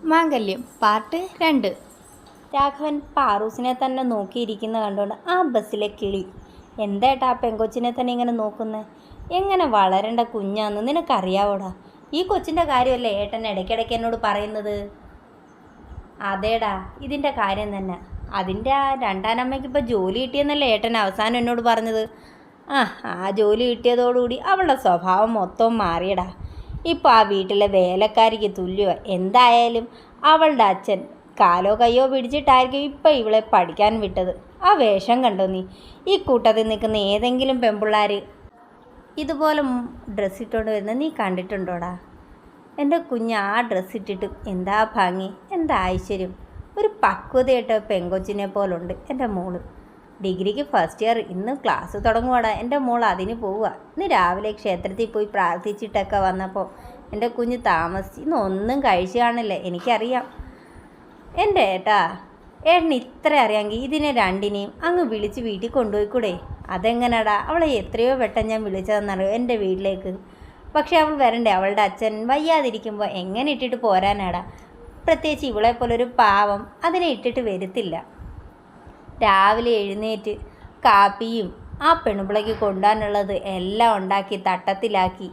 മാംഗല്യം part രണ്ട്. രാഘവൻ പാറൂസിനെ തന്നെ നോക്കിയിരിക്കുന്ന കണ്ടുകൊണ്ട് ആ ബസ്സിലെ കിളി. എന്തേട്ടാ ആ പെങ്കൊച്ചിനെ തന്നെ ഇങ്ങനെ നോക്കുന്നത് എങ്ങനെ വളരേണ്ട കുഞ്ഞാന്ന് നിനക്കറിയാവോടാ? ഈ കൊച്ചിന്റെ കാര്യമല്ലേ ഏട്ടൻ ഇടയ്ക്കിടയ്ക്ക് എന്നോട് പറയുന്നത്? അതേടാ ഇതിന്റെ കാര്യം തന്നെ. അതിന്റെ ആ രണ്ടാനമ്മയ്ക്ക് ഇപ്പോൾ ജോലി കിട്ടിയെന്നല്ലേ ഏട്ടൻ അവസാനം എന്നോട് പറഞ്ഞത്? ആ ആ ജോലി കിട്ടിയതോടുകൂടി അവളുടെ സ്വഭാവം മൊത്തം മാറിയടാ. ഇപ്പോൾ ആ വീട്ടിലെ വേലക്കാരിക്ക് തുല്യമാണ് എന്തായാലും അവളുടെ അച്ഛൻ കാലോ കയ്യോ പിടിച്ചിട്ടായിരിക്കും ഇപ്പം ഇവളെ പഠിക്കാൻ വിട്ടത്. ആ വേഷം കണ്ടോ നീ? ഈ കൂട്ടത്തിൽ നിൽക്കുന്ന ഏതെങ്കിലും പെമ്പിള്ളാർ ഇതുപോലെ ഡ്രസ്സ് ഇട്ടുകൊണ്ട് വരുന്നത് നീ കണ്ടിട്ടുണ്ടോടാ? എന്റെ കുഞ്ഞ് ആ ഡ്രസ്സ് ഇട്ടിട്ട് എന്താ ഭംഗി? എന്താ ഐശ്വര്യം? ഒരു പക്വതയായിട്ട് പെങ്കൊച്ചിനെ പോലുണ്ട് എന്റെ മോൾ. ഡിഗ്രിക്ക് ഫസ്റ്റ് ഇയർ ഇന്ന് ക്ലാസ് തുടങ്ങുവാടാ. എന്റെ മോൾ അതിന് പോവുക ഇന്ന് രാവിലെ ക്ഷേത്രത്തിൽ പോയി പ്രാർത്ഥിച്ചിട്ടൊക്കെ വന്നപ്പോൾ എന്റെ കുഞ്ഞ് താമസിച്ച് ഇന്ന് ഒന്നും കഴിച്ചു കാണില്ല. എനിക്കറിയാം. എന്റെ ഏട്ടാ ഏട്ടന് ഇത്ര അറിയാമെങ്കിൽ ഇതിനെ രണ്ടിനെയും അങ്ങ് വിളിച്ച് വീട്ടിൽ കൊണ്ടുപോയിക്കൂടെ? അതെങ്ങനെടാ? അവളെ എത്രയോ പെട്ടെന്ന് ഞാൻ വിളിച്ചതെന്നറിയോ എന്റെ വീട്ടിലേക്ക്? പക്ഷേ അവൾ വരണ്ടേ? അവളുടെ അച്ഛൻ വയ്യാതിരിക്കുമ്പോൾ എങ്ങനെ ഇട്ടിട്ട് പോരാനാടാ? പ്രത്യേകിച്ച് ഇവളെപ്പോലൊരു പാവം അതിനെ ഇട്ടിട്ട് വരുത്തില്ല. രാവിലെ എഴുന്നേറ്റ് കാപ്പിയും ആ പെണ്ണുപിളയ്ക്ക് കൊണ്ടുപോകാനുള്ളത് എല്ലാം ഉണ്ടാക്കി തട്ടത്തിലാക്കി.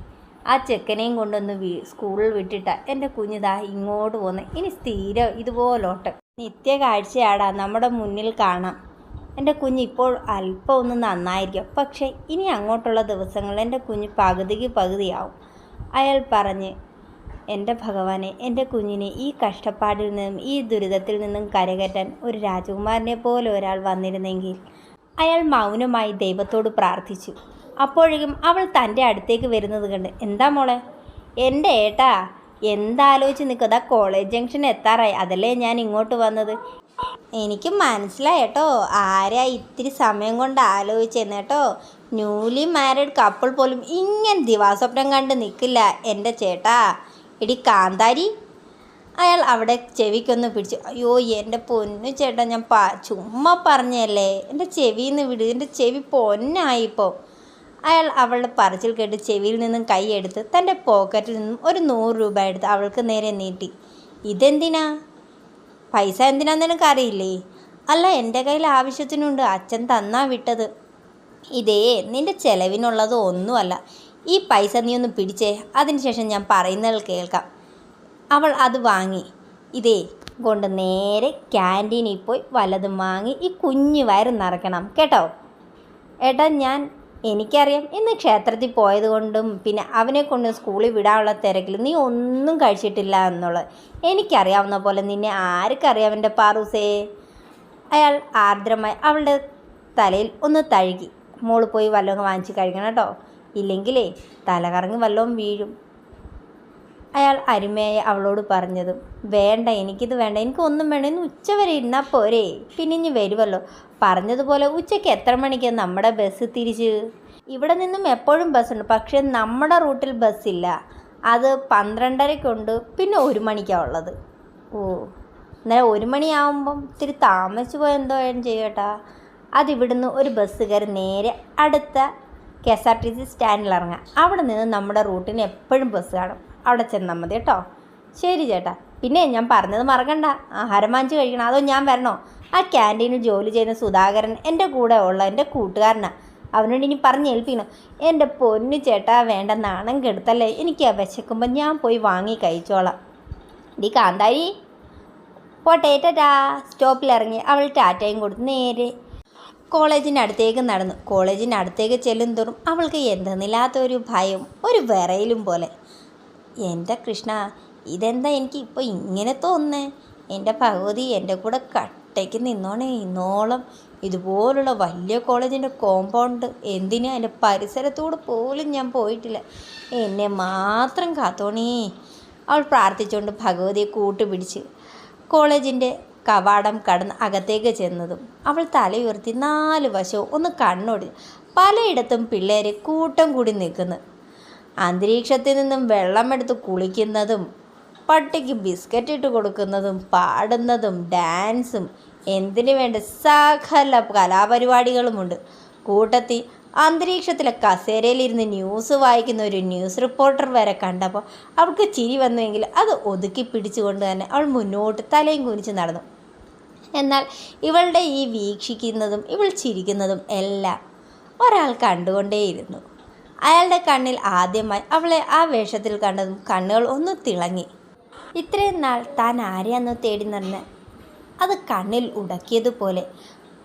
ആ ചെക്കനെയും കൊണ്ടൊന്ന് വീ സ്കൂളിൽ വിട്ടിട്ട എന്റെ കുഞ്ഞിതാ ഇങ്ങോട്ട് പോന്ന്. ഇനി സ്ഥിരം ഇതുപോലോട്ട്. നിത്യ കാഴ്ചയാടാ നമ്മുടെ മുന്നിൽ കാണാം. എന്റെ കുഞ്ഞ് ഇപ്പോൾ അല്പം ഒന്ന് നന്നായിരിക്കും. പക്ഷേ ഇനി അങ്ങോട്ടുള്ള ദിവസങ്ങളിൽ എന്റെ കുഞ്ഞ് പകുതിക്ക് പകുതിയാവും. അയാൾ പറഞ്ഞ് എന്റെ ഭഗവാനെ എന്റെ കുഞ്ഞിനെ ഈ കഷ്ടപ്പാടിൽ നിന്നും ഈ ദുരിതത്തിൽ നിന്നും കരകയറ്റാൻ ഒരു രാജകുമാരനെ പോലെ ഒരാൾ വന്നിരുന്നെങ്കിൽ അയാൾ മൗനമായി ദൈവത്തോട് പ്രാർത്ഥിച്ചു. അപ്പോഴേക്കും അവൾ തന്റെ അടുത്തേക്ക് വരുന്നത് കണ്ട് എന്താ മോളെ? എന്റെ ഏട്ടാ എന്താലോചിച്ച് നിൽക്കുക കോളേജ് ജംഗ്ഷൻ എത്താറായി. അതല്ലേ ഞാൻ ഇങ്ങോട്ട് വന്നത്? എനിക്ക് മനസ്സിലായി കേട്ടോ ആരാ ഇത്തിരി സമയം കൊണ്ട് ആലോചിച്ചെന്ന് കേട്ടോ. ന്യൂലി മാരീഡ് കപ്പിൾ പോലും ഇങ്ങനെ ദിവാസ്വപ്നം കണ്ട് നിൽക്കില്ല എന്റെ ചേട്ടാ. എടി കാന്താരി. അയാൾ അവിടെ ചെവിക്കൊന്ന് പിടിച്ചു. അയ്യോ എന്റെ പൊന്നു ചേട്ടാ ഞാൻ പ ചുമ്മാ പറഞ്ഞല്ലേ? എന്റെ ചെവിയിൽ നിന്ന് വിട് എന്റെ ചെവി പൊന്നായിപ്പോൾ അയാൾ അവളുടെ പറച്ചിൽ കേട്ട് ചെവിയിൽ നിന്നും കൈയെടുത്ത് തന്റെ പോക്കറ്റിൽ നിന്നും ഒരു നൂറ് രൂപ എടുത്ത് അവൾക്ക് നേരെ നീട്ടി. ഇതെന്തിനാ? പൈസ എന്തിനാന്ന് നിനക്കറിയില്ലേ? അല്ല എന്റെ കയ്യിൽ ആവശ്യത്തിനുണ്ട്. അച്ഛൻ തന്നാ വിട്ടത്. ഇതേ നിന്റെ ചെലവിനുള്ളത് ഒന്നുമല്ല. ഈ പൈസ നീ ഒന്ന് പിടിച്ചേ. അതിനുശേഷം ഞാൻ പറയുന്നത് കേൾക്കാം. അവൾ അത് വാങ്ങി. ഇതേ കൊണ്ട് നേരെ ക്യാന്റീനിൽ പോയി വല്ലതും വാങ്ങി ഈ കുഞ്ഞു വയറ് നിറയ്ക്കണം. കേട്ടോ? ഏട്ടാ ഞാൻ എനിക്കറിയാം ഇന്ന് ക്ഷേത്രത്തിൽ പോയത് കൊണ്ടും പിന്നെ അവനെ കൊണ്ട് സ്കൂളിൽ വിടാനുള്ള തിരക്കിൽ നീ ഒന്നും കഴിച്ചിട്ടില്ല എന്നുള്ളത്. എനിക്കറിയാവുന്ന പോലെ നിന്നെ ആർക്കറിയാം എന്റെ പാറൂസേ? അയാൾ ആർദ്രമായി അവളുടെ തലയിൽ ഒന്ന് തഴുകി. മോൾ പോയി വല്ലതും വാങ്ങിച്ച് കഴിക്കണം കേട്ടോ. ഇല്ലെങ്കിലേ തലകറങ്ങി വല്ലതും വീഴും. അയാൾ അരുമയായി അവളോട് പറഞ്ഞതും വേണ്ട എനിക്കിത് വേണ്ട എനിക്കൊന്നും വേണ്ട ഇന്ന് ഉച്ചവരെ ഇരുന്നാൽ പോരെ. പിന്നെ ഇനി വരുമല്ലോ പറഞ്ഞതുപോലെ ഉച്ചയ്ക്ക് എത്ര മണിക്കാണ് നമ്മുടെ ബസ് തിരിച്ച്? ഇവിടെ നിന്നും എപ്പോഴും ബസ്സുണ്ട് പക്ഷേ നമ്മുടെ റൂട്ടിൽ ബസ്സില്ല അത് പന്ത്രണ്ടരയ്ക്കുണ്ട് പിന്നെ ഒരു മണിക്കാണ് ഉള്ളത്. ഓ അന്നേരം ഒരു മണിയാവുമ്പം ഇത്തിരി താമസിച്ച് പോയെന്തോ ചെയ്യട്ടാ. അതിവിടുന്ന് ഒരു ബസ് കയറി നേരെ അടുത്ത K S R T C സ്റ്റാൻഡിൽ ഇറങ്ങാം അവിടെ നിന്ന് നമ്മുടെ റൂട്ടിന് എപ്പോഴും ബസ് കാണും. അവിടെ ചെന്നാൽ മതി കേട്ടോ. ശരി ചേട്ടാ. പിന്നെ ഞാൻ പറഞ്ഞത് മറക്കണ്ട. ആഹാരം വാങ്ങിച്ച് കഴിക്കണം. അതോ ഞാൻ വരണോ? ആ ക്യാന്റീനിൽ ജോലി ചെയ്യുന്ന സുധാകരൻ എന്റെ കൂടെ ഉള്ള എന്റെ കൂട്ടുകാരനാണ് അവനോട് ഇനി പറഞ്ഞ് ഏൽപ്പിക്കണം. എന്റെ പൊന്നു ചേട്ടാ വേണ്ട. നാണം കെടുത്തല്ലേ. എനിക്ക് വിശക്കുമ്പോൾ ഞാൻ പോയി വാങ്ങി കഴിച്ചോളാം. ഡി കാന്താരി. പോട്ടേറ്റാ ടാറ്റാ സ്റ്റോപ്പിൽ ഇറങ്ങി അവൾ ടാറ്റയും കൊടുത്ത് നേരെ കോളേജിന്റെ അടുത്തേക്ക് നടന്നു. കോളേജിന്റെ അടുത്തേക്ക് ചെല്ലും തോറും അവൾക്ക് എന്തെന്നില്ലാത്തൊരു ഭയം ഒരു വിറയിലും പോലെ. എന്റെ കൃഷ്ണ ഇതെന്താ എനിക്ക് ഇപ്പോൾ ഇങ്ങനെ തോന്നുന്നേ? എന്റെ ഭഗവതി എന്റെ കൂടെ കട്ടയ്ക്ക് നിന്നോണേ ഇന്നോളം ഇതുപോലുള്ള വലിയ കോളേജിന്റെ കോമ്പൗണ്ട് എന്തിനാ എന്റെ പരിസരത്തോട് പോലും ഞാൻ പോയിട്ടില്ല. എന്നെ മാത്രം കാത്തോണേ. അവൾ പ്രാർത്ഥിച്ചുകൊണ്ട് ഭഗവതിയെ കൂട്ടുപിടിച്ച് കോളേജിന്റെ കവാടം കടന്ന് അകത്തേക്ക് ചെന്നതും അവൾ തലയുയർത്തി നാല് വശവും ഒന്ന് കണ്ണോടി പലയിടത്തും പിള്ളേരെ കൂട്ടം കൂടി നിൽക്കുന്നു. അന്തരീക്ഷത്തിൽ നിന്നും വെള്ളമെടുത്ത് കുളിക്കുന്നതും പട്ടിക്ക് ബിസ്ക്കറ്റ് ഇട്ട് കൊടുക്കുന്നതും പാടുന്നതും ഡാൻസും എന്തിനു വേണ്ട സകല കലാപരിപാടികളുമുണ്ട്. കൂട്ടത്തിൽ അന്തരീക്ഷത്തിലെ കസേരയിലിരുന്ന് ന്യൂസ് വായിക്കുന്ന ഒരു ന്യൂസ് റിപ്പോർട്ടർ വരെ കണ്ടപ്പോൾ അവൾക്ക് ചിരി വന്നുവെങ്കിൽ അത് ഒതുക്കി പിടിച്ചുകൊണ്ട് തന്നെ അവൾ മുന്നോട്ട് തലയും കുനിച്ച് നടന്നു. എന്നാൽ ഇവളുടെ ഈ വീക്ഷിക്കുന്നതും ഇവൾ ചിരിക്കുന്നതും എല്ലാം ഒരാൾ കണ്ടുകൊണ്ടേയിരുന്നു. അയാളുടെ കണ്ണിൽ ആദ്യമായി അവളെ ആ വേഷത്തിൽ കണ്ടതും കണ്ണുകൾ ഒന്ന് തിളങ്ങി. ഇത്രയും നാൾ താൻ ആരെയാന്ന് തേടി നടന്ന് അത് കണ്ണിൽ ഉടക്കിയതുപോലെ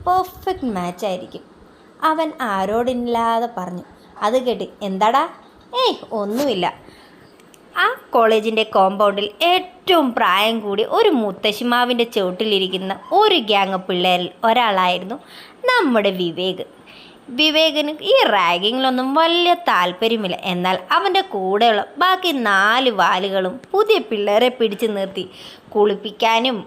പെർഫെക്റ്റ് മാച്ചായിരിക്കും അവൻ ആരോടില്ലാതെ പറഞ്ഞു അത് കേട്ട് എന്താടാ? ഏയ് ഒന്നുമില്ല. ആ കോളേജിന്റെ കോമ്പൗണ്ടിൽ ഏറ്റവും പ്രായം കൂടി ഒരു മുത്തശ്ശിമാവിന്റെ ചുവട്ടിലിരിക്കുന്ന ഒരു ഗ്യാങ് പിള്ളേരിൽ ഒരാളായിരുന്നു നമ്മുടെ വിവേക്. വിവേകന് ഈ റാഗിങ്ങിലൊന്നും വലിയ താല്പര്യമില്ല. എന്നാൽ അവന്റെ കൂടെയുള്ള ബാക്കി നാല് വാലുകളും പുതിയ പിള്ളേരെ പിടിച്ചു നിർത്തി. കുളിപ്പിക്കാനും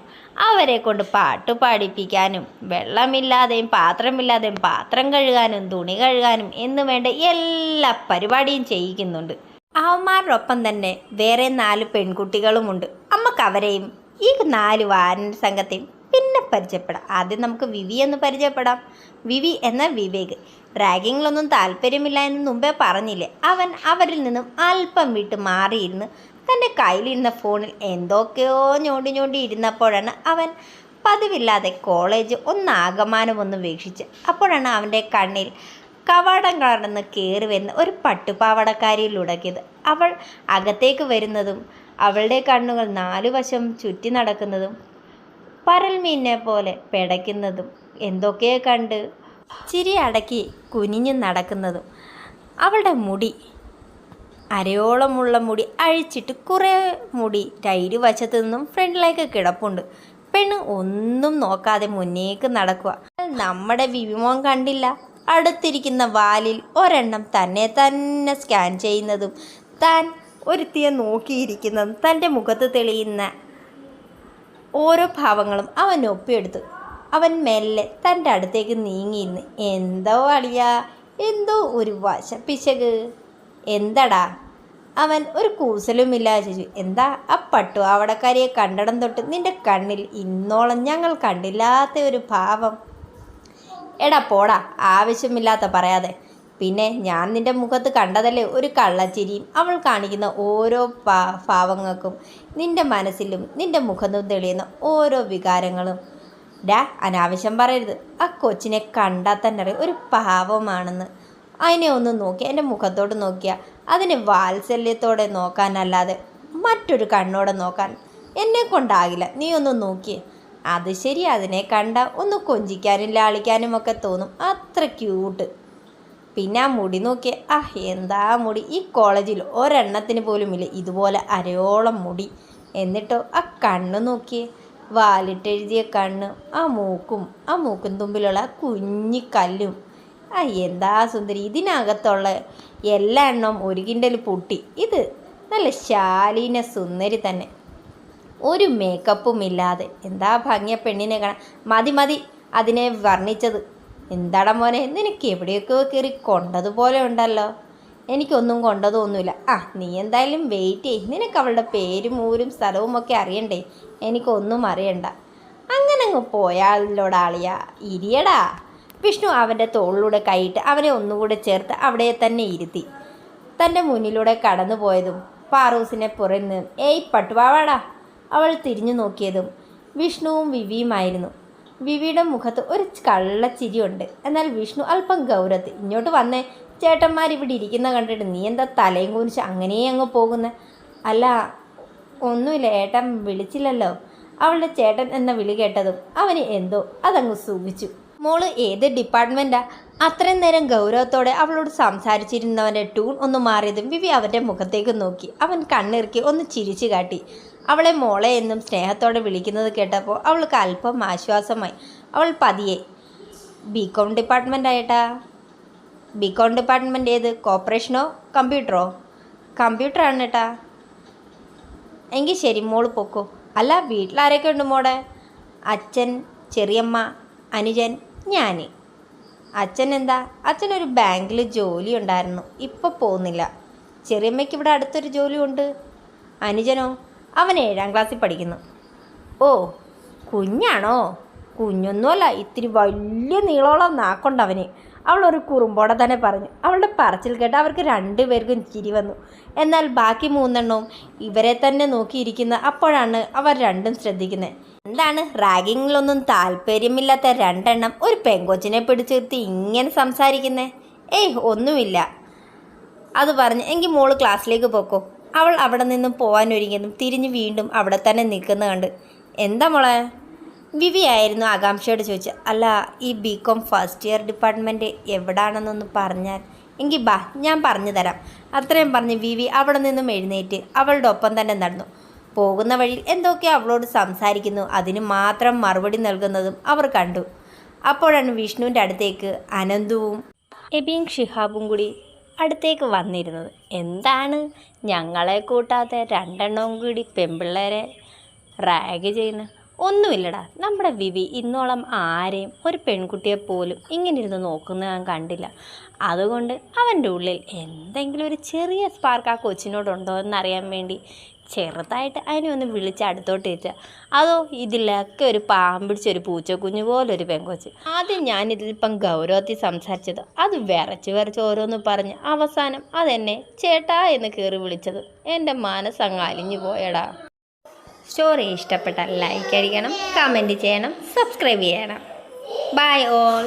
അവരെ കൊണ്ട് പാട്ട് പാടിപ്പിക്കാനും വെള്ളമില്ലാതെയും പാത്രമില്ലാതെയും പാത്രം കഴുകാനും തുണി കഴുകാനും എന്ന് വേണ്ട എല്ലാ പരിപാടിയും ചെയ്യിക്കുന്നുണ്ട്. അവന്മാരോടൊപ്പം തന്നെ വേറെ നാല് പെൺകുട്ടികളുമുണ്ട്. നമുക്ക് അവരെയും ഈ നാല് വാനര സംഘത്തെയും പിന്നെ പരിചയപ്പെടാം. ആദ്യം നമുക്ക് വിവി എന്ന് പരിചയപ്പെടാം. വിവി എന്ന വിവേക്. റാഗിങ്ങിലൊന്നും താല്പര്യമില്ല എന്ന് മുമ്പേ പറഞ്ഞില്ലേ? അവൻ അവരിൽ നിന്നും അല്പം വിട്ട് മാറിയിരുന്ന് തന്റെ കയ്യിലിരുന്ന ഫോണിൽ എന്തൊക്കെയോ ഞോണ്ടി ഞോണ്ടി ഇരുന്നപ്പോഴാണ് അവൻ പതിവില്ലാതെ കോളേജ് ഒന്നാകമാനം ഒന്ന് വീക്ഷിച്ച് അപ്പോഴാണ് അവന്റെ കണ്ണിൽ കവാടം കടന്ന് കയറി വരുന്ന ഒരു പട്ടുപാവടക്കാരിയിൽ ഉടക്കിയത്. അവൾ അകത്തേക്ക് വരുന്നതും അവളുടെ കണ്ണുകൾ നാലു വശം ചുറ്റി നടക്കുന്നതും പരൽമീനെ പോലെ പിടയ്ക്കുന്നതും എന്തൊക്കെയോ കണ്ട് ചിരി അടക്കി കുനിഞ്ഞു നടക്കുന്നതും അവളുടെ മുടി അരയോളമുള്ള മുടി അഴിച്ചിട്ട് കുറേ മുടി ടൈര് വശത്തു നിന്നും ഫ്രണ്ടിലേക്ക് കിടപ്പുണ്ട്. പെണ്ണ് ഒന്നും നോക്കാതെ മുന്നേക്ക് നടക്കുക. നമ്മുടെ വിവിമോൻ കണ്ടില്ല. അടുത്തിരിക്കുന്ന വാലിൽ ഒരെണ്ണം തന്നെ തന്നെ സ്കാൻ ചെയ്യുന്നതും താൻ ഒരുത്തിയെ നോക്കിയിരിക്കുന്നതും തന്റെ മുഖത്ത് തെളിയുന്ന ഓരോ ഭാവങ്ങളും അവൻ ഒപ്പിയെടുത്തു. അവൻ മെല്ലെ തന്റെ അടുത്തേക്ക് നീങ്ങിയിരുന്ന്. എന്തോ അളിയ എന്തോ ഒരു വശ പിശക്. എന്തടാ? അവൻ ഒരു കൂസലുമില്ലാതെ ചോദിച്ചു. എന്താ ആ പട്ടു അവടക്കാരിയെ കണ്ടടം തൊട്ട് നിന്റെ കണ്ണിൽ ഇന്നോളം ഞങ്ങൾ കണ്ടില്ലാത്ത ഒരു ഭാവം. എടാ പോടാ ആവശ്യമില്ലാത്ത പറയാതെ. പിന്നെ ഞാൻ നിന്റെ മുഖത്ത് കണ്ടതല്ലേ ഒരു കള്ളച്ചിരിയും അവൾ കാണിക്കുന്ന ഓരോ ഭാവങ്ങൾക്കും നിന്റെ മനസ്സിലും നിന്റെ മുഖത്തും തെളിയുന്ന ഓരോ വികാരങ്ങളും. ഡാ അനാവശ്യം പറയരുത്. ആ കൊച്ചിനെ കണ്ടാൽ തന്നെ അറിയാം ഒരു പാവമാണെന്ന്. അതിനെ ഒന്ന് നോക്കി എന്റെ മുഖത്തോട്ട് നോക്കിയാൽ അതിനെ വാത്സല്യത്തോടെ നോക്കാനല്ലാതെ മറ്റൊരു കണ്ണോടെ നോക്കാൻ. എന്നെ കൊണ്ടാകില്ല. നീ ഒന്ന് നോക്കിയേ. അത് ശരി അതിനെ കണ്ട ഒന്ന് കൊഞ്ചിക്കാനും ലാളിക്കാനും ഒക്കെ തോന്നും. അത്ര ക്യൂട്ട് പിന്നെ ആ മുടി നോക്കിയേ ആ എന്താ മുടി? ഈ കോളേജിൽ ഒരെണ്ണത്തിന് പോലും ഇല്ല ഇതുപോലെ അരയോളം മുടി. എന്നിട്ടോ ആ കണ്ണ് നോക്കിയേ വാലിട്ടെഴുതിയ കണ്ണ് ആ മൂക്കും ആ മൂക്കും തുമ്പിലുള്ള ആ കുഞ്ഞി കല്ലും. ആ എന്താ സുന്ദരി ഇതിനകത്തുള്ള എല്ലാ എണ്ണവും ഒരു കിണ്ടൽ പൊട്ടി. ഇത് നല്ല ശാലീന സുന്ദരി തന്നെ. ഒരു മേക്കപ്പും ഇല്ലാതെ. എന്താ ഭംഗിയ പെണ്ണിനെ കാണാൻ. മതി മതി അതിനെ വർണിച്ചത്. എന്താടാ മോനെ നിനക്ക് എവിടെയൊക്കെ കയറി കൊണ്ടതുപോലെ ഉണ്ടല്ലോ. എനിക്കൊന്നും കൊണ്ടതൊന്നുമില്ല ആ നീ എന്തായാലും വെയിറ്റ് ചെയ് നിനക്ക് അവളുടെ പേരും ഊരും സ്ഥലവും ഒക്കെ അറിയണ്ടേ? എനിക്കൊന്നും അറിയണ്ട. അങ്ങനെ അങ്ങ് പോയാലോടാളിയ ഇരിയടാ. വിഷ്ണു അവന്റെ തോളിലൂടെ കൈയിട്ട് അവനെ ഒന്നുകൂടെ ചേർത്ത് അവിടെ തന്നെ ഇരുത്തി. തന്റെ മുന്നിലൂടെ കടന്നു പോയതും പാറൂസിനെ പുറന്ന് ഏയ് പട്ടുപാവാടാ അവൾ തിരിഞ്ഞു നോക്കിയതും വിഷ്ണുവും വിവിയുമായിരുന്നു. വിവിയുടെ മുഖത്ത് ഒരു കള്ളച്ചിരിയുണ്ട് എന്നാൽ വിഷ്ണു അല്പം ഗൗരവത്തിൽ ഇങ്ങോട്ട് വന്നേ ചേട്ടന്മാർ ഇവിടെ ഇരിക്കുന്ന കണ്ടിട്ട് നീ എന്താ തലയും കുനിച്ച് അങ്ങനെ അങ്ങ് പോകുന്ന? അല്ല ഒന്നുമില്ല ഏട്ടൻ വിളിച്ചില്ലല്ലോ. അവളുടെ ചേട്ടൻ എന്ന വിളി കേട്ടതും അവന് എന്തോ അതങ്ങ് സുഖിച്ചു. മോൾ ഏത് ഡിപ്പാർട്ട്മെന്റാ അത്രയും നേരം ഗൗരവത്തോടെ അവളോട് സംസാരിച്ചിരുന്നവന്റെ ടൂൺ ഒന്ന് മാറിയതും വിവി അവന്റെ മുഖത്തേക്ക് നോക്കി. അവൻ കണ്ണിറുക്കി ഒന്ന് ചിരിച്ചു കാട്ടി. അവളെ മോളെ എന്നും സ്നേഹത്തോടെ വിളിക്കുന്നത് കേട്ടപ്പോൾ അവൾക്ക് അല്പം ആശ്വാസമായി. അവൾ പതിയെ ബി കോം ഡിപ്പാർട്ട്മെന്റ് ആയിട്ടാ? ബി കോം ഡിപ്പാർട്ട്മെന്റ് ഏത്? കോപ്പറേഷനോ കമ്പ്യൂട്ടറോ? കമ്പ്യൂട്ടറാണ് ഏട്ടാ. എങ്കിൽ ശരി മോൾ പൊക്കോ. അല്ല വീട്ടിലാരൊക്കെ ഉണ്ട് മോടെ? അച്ഛൻ ചെറിയമ്മ അനുജൻ ഞാൻ അച്ഛൻ എന്താ അച്ഛനൊരു ബാങ്കിൽ ജോലി ഉണ്ടായിരുന്നു ഇപ്പോൾ പോകുന്നില്ല. ചെറിയമ്മയ്ക്ക് ഇവിടെ അടുത്തൊരു ജോലി ഉണ്ട് അനുജനോ? അവൻ ഏഴാം ക്ലാസ്സിൽ പഠിക്കുന്നു. ഓ കുഞ്ഞാണോ? കുഞ്ഞൊന്നുമല്ല ഇത്തിരി വലിയ നീളോളം നാക്കുണ്ട് അവന് അവൾ ഒരു കുറുമ്പോടെ തന്നെ പറഞ്ഞു. അവളുടെ പറച്ചിൽ കേട്ട് അവർക്ക് രണ്ടുപേർക്കും ചിരി വന്നു. എന്നാൽ ബാക്കി മൂന്നെണ്ണവും ഇവരെ തന്നെ നോക്കിയിരിക്കുന്ന അപ്പോഴാണ് അവർ രണ്ടും ശ്രദ്ധിക്കുന്നത് എന്താണ്? റാഗിങ്ങിലൊന്നും താല്പര്യമില്ലാത്ത രണ്ടെണ്ണം ഒരു പെങ്കൊച്ചിനെ പിടിച്ചിരുത്തി ഇങ്ങനെ സംസാരിക്കുന്നേ? ഏയ് ഒന്നുമില്ല. അത് പറഞ്ഞ് എങ്കിൽ മോൾ ക്ലാസ്സിലേക്ക് പോക്കോ. അവൾ അവിടെ നിന്നും പോകാൻ ഒരുങ്ങിയതും തിരിഞ്ഞ് വീണ്ടും അവിടെ തന്നെ നിൽക്കുന്ന കണ്ട്. എന്താ മോളെ? വിവി ആയിരുന്നു ആകാംക്ഷയോട് ചോദിച്ചത്. അല്ല ഈ B com first year department എവിടാണെന്നൊന്ന് പറഞ്ഞാൽ എങ്കിൽ ബാ ഞാൻ പറഞ്ഞു തരാം. അത്രയും പറഞ്ഞ് വിവി അവിടെ നിന്നും എഴുന്നേറ്റ് അവളുടെ ഒപ്പം തന്നെ നടന്നു. പോകുന്ന വഴി എന്തൊക്കെ അവളോട് സംസാരിക്കുന്നു അതിന് മാത്രം മറുപടി നൽകുന്നതും അവർ കണ്ടു. അപ്പോഴാണ് വിഷ്ണുവിന്റെ അടുത്തേക്ക് അനന്തുവും എബിയും ഷിഹാബും കൂടി അടുത്തേക്ക് വന്നിരുന്നത്. എന്താണ്? ഞങ്ങളെ കൂട്ടാതെ രണ്ടെണ്ണവും കൂടി പെൺപിള്ളേരെ റാഗ് ചെയ്യുന്നത് ഒന്നുമില്ലടാ. നമ്മുടെ വിവി ഇന്നോളം ആരെയും ഒരു പെൺകുട്ടിയെ പോലും ഇങ്ങനെ ഇരുന്ന് നോക്കുന്ന ഞാൻ കണ്ടില്ല. അതുകൊണ്ട് അവന്റെ ഉള്ളിൽ എന്തെങ്കിലും ഒരു ചെറിയ സ്പാർക്ക് ആ കൊച്ചിനോടുണ്ടോ എന്നറിയാൻ വേണ്ടി ചെറുതായിട്ട് അതിനെ ഒന്ന് വിളിച്ച് അടുത്തോട്ട് ഇരിച്ച അതോ ഇതിലൊക്കെ ഒരു പാമ്പിടിച്ച ഒരു പൂച്ചക്കുഞ്ഞു പോലെ ഒരു പെങ്കൊച്ച്. ആദ്യം ഞാനിതിലിപ്പം ഗൗരവത്തിൽ സംസാരിച്ചത് അത് വിറച്ച് വിറച്ച് ഓരോന്ന് പറഞ്ഞ് അവസാനം അതെന്നെ ചേട്ടാ എന്ന് കയറി വിളിച്ചത്. എന്റെ മനസ്സങ്ങ് അലിഞ്ഞു പോയടാ. സ്റ്റോറി ഇഷ്ടപ്പെട്ടാൽ ലൈക്ക് അടിക്കണം കമന്റ് ചെയ്യണം സബ്സ്ക്രൈബ് ചെയ്യണം. By all